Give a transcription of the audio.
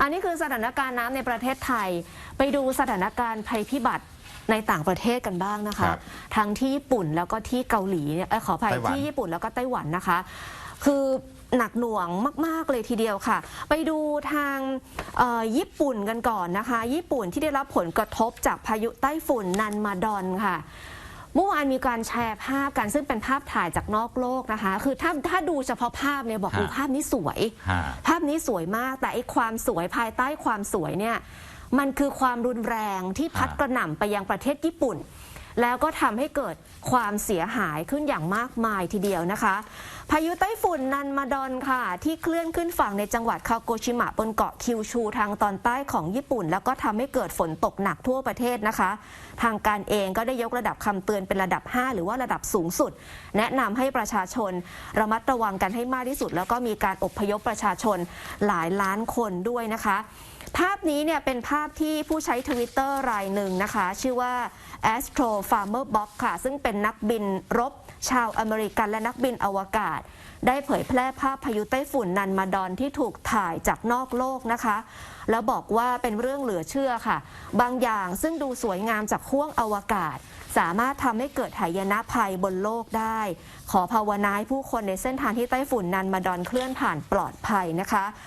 อันนี้คือสถานการณ์น้ำในประเทศไทย ไปดูสถานการณ์ภัยพิบัติในต่างประเทศกันบ้างนะคะ ครับทั้งที่ญี่ปุ่นแล้วก็ที่เกาหลีเนี่ยเอ้ยขออภัยไต้หวัน ที่ญี่ปุ่นแล้วก็ไต้หวันนะคะ คือหนักหน่วงมาก ๆ เลยทีเดียวค่ะ ไปดูทางเอ่อญี่ปุ่นกันก่อนนะคะ ญี่ปุ่นที่ได้รับผลกระทบจากพายุไต้ฝุ่นนันมาดอนค่ะ เมื่อวานมีการแชร์ภาพกันซึ่งเป็นภาพถ่ายจากนอกโลกนะคะ คือถ้าถ้าดูเฉพาะภาพเนี่ยบอกฮะดูภาพนี้สวยฮะภาพนี้สวยมาก แต่ไอ้ความสวยภายใต้ความสวยเนี่ยมันคือความรุนแรงที่พัดฮะกระหน่ำไปยังประเทศญี่ปุ่น แล้วก็ทำให้เกิดความเสียหายขึ้นอย่างมากมายทีเดียวนะคะ พายุไต้ฝุ่นนันมาดอนค่ะ ที่เคลื่อนขึ้นฝั่งในจังหวัดคาโกชิมะบนเกาะคิวชูทางตอนใต้ของญี่ปุ่น แล้วก็ทำให้เกิดฝนตกหนักทั่วประเทศนะคะ ทางการเองก็ได้ยกระดับคำเตือนเป็นระดับ 5 หรือว่าระดับสูงสุด แนะนำให้ประชาชนระมัดระวังกันให้มากที่สุด แล้วก็มีการอบพยพประชาชนหลายล้านคนด้วยนะคะ ภาพนี้เนี่ยเป็นภาพที่ผู้ใช้ทวิตเตอร์รายหนึ่งนะคะ ชื่อว่า Astro Farmer Bob ค่ะ ซึ่งเป็นนักบินรบ ชาวอเมริกันและนักบินอวกาศ ได้เผยแพร่ภาพพายุไต้ฝุ่นนันมาดอนที่ถูกถ่ายจากนอกโลกนะคะ แล้วบอกว่าเป็นเรื่องเหลือเชื่อค่ะ บางอย่างซึ่งดูสวยงามจากห้วงอวกาศ สามารถทำให้เกิดหายนะภัยบนโลกได้ ขอภาวนาให้ผู้คนในเส้นทางที่ไต้ฝุ่นนันมาดอนเคลื่อนผ่านปลอดภัยนะคะ